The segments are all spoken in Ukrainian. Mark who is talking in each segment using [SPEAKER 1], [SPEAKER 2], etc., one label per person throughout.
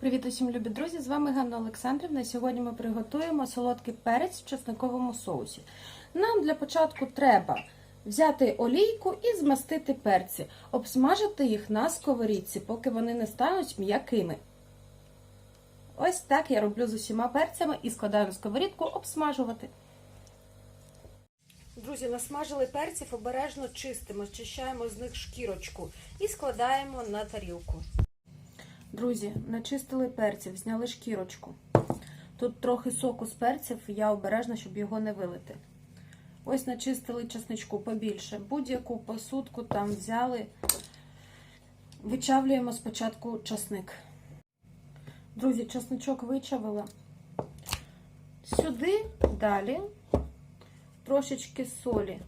[SPEAKER 1] Привіт усім любі друзі! З вами Ганна Олександрівна. Сьогодні ми приготуємо солодкий перець в чесниковому соусі. Нам для початку треба взяти олійку і змастити перці, обсмажити їх на сковорідці, поки вони не стануть м'якими. Ось так я роблю з усіма перцями і складаю на сковорідку обсмажувати. Друзі, насмажили перців, обережно чистимо, зчищаємо з них шкірочку і складаємо на тарілку. Друзі, начистили перців, зняли шкірочку. Тут трохи соку з перців, я обережна, щоб його не вилити. Ось начистили чесничку побільше. Будь-яку посудку там взяли. Вичавлюємо спочатку часник. Друзі, чесничок вичавила. Сюди далі трошечки солі,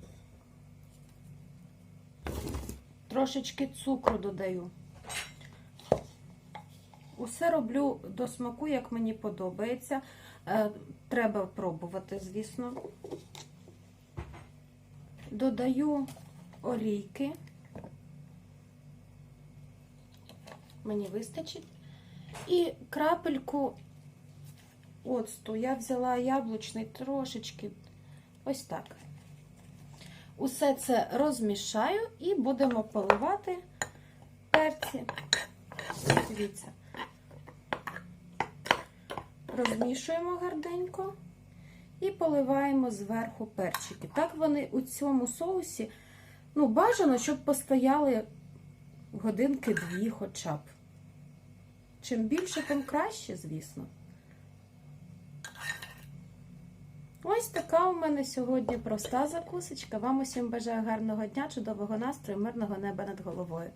[SPEAKER 1] трошечки цукру додаю. Усе роблю до смаку, як мені подобається. Е, Треба пробувати, звісно. Додаю олійки. Мені вистачить. І крапельку оцту. Я взяла яблучний трошечки. Ось так. Усе це розмішаю і будемо поливати перці. Дивіться. Розмішуємо гарненько і поливаємо зверху перчики. Так вони у цьому соусі, ну, бажано, щоб постояли годинки дві хоча б. Чим більше, тим краще, звісно. Ось така у мене сьогодні проста закусочка. Вам усім бажаю гарного дня, чудового настрою, мирного неба над головою.